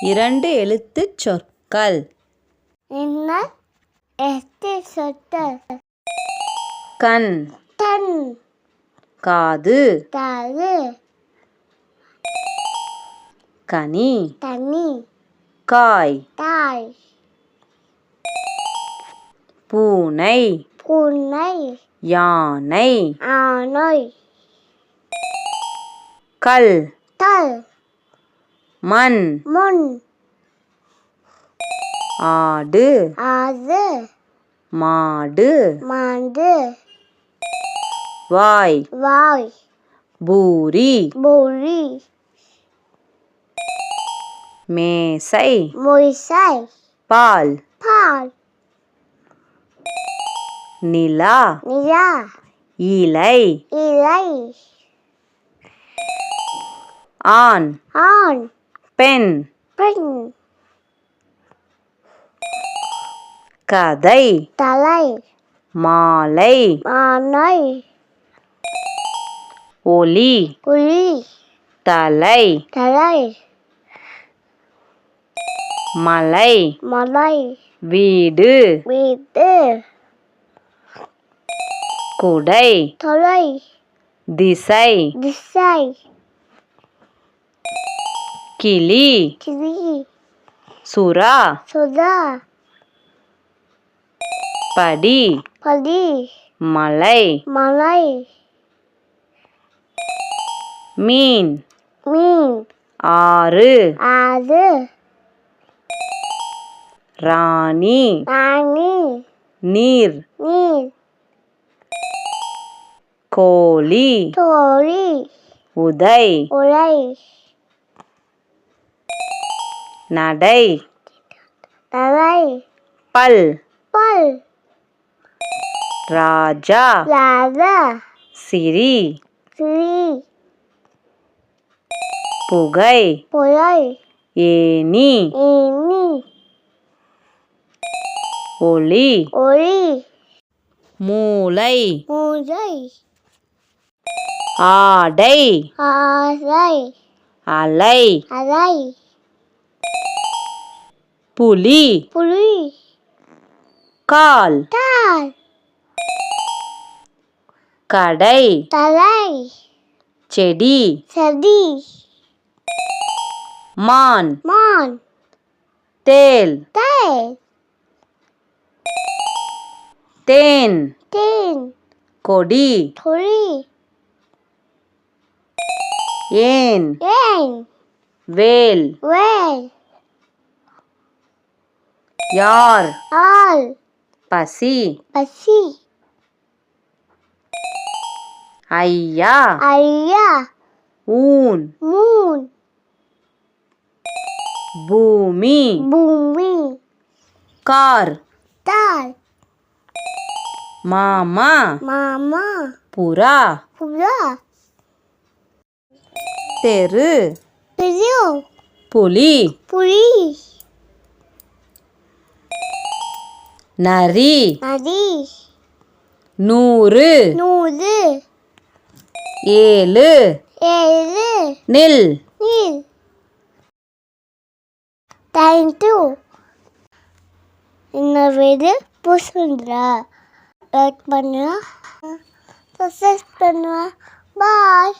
இரண்டு எழுத்துச் சொற்கள். கண். தன் காது. தரு கனி. தனி காய். தாய். பூனை. பூனை. யானை. ஆனை. கல். தல் மண். முன் ஆடு. ஆது மாடு. மாண்டு வாய். வாய். பூரி. பூரி. மேசை. மொய்சை பால். பால். நிலா. நிலா. இலை. இலை. ஆண். ஆண். பெண். பெண். கதை. தலை. மாலை. மானை ஒலி. புலி தலை. தலை. மலை. மலை. வீடு. வீடு. குடை. தொலை. திசை. திசை. கிளி. கிளி. சுறா. சுதா படி. படி. மலை. மலை. மீன். மீன். ஆறு. ஆறு. ராணி. ராணி. நீர். நீர். கோழி. தோழி உதை. உலை நடை. தலை பல். பல். ராஜா. ராதா சிரி கிளி புகை. புலை ஏனி இனி ஒளி. ஒளி. மூளை. மூதை ஆடை. ஆலை அலை. அலை. புலி புலி கால் தால் கடை தலை செடி செடி மான் மான் தேல் தேல் தேன் தேன் கொடி துளி ஏன் ஏன் வேல் வேல் யார்? ஆல் பசி. பசி. ஐயா. ஐயா. ஊன். மூன். பூமி. பூமி. கார். தால் மாமா. மாமா. புறா. புறா. தெரு. பெரிய புலி. புலி. நரி. நதி நூறு. நூறு. ஏழு. ஏழு. நில். நீர் தேங்க்யூ இந்த வீடு பிடிச்சிருந்தா லைக் பண்ணுவா. சப்ஸ்கிரைப் பண்ணுவா. பாய்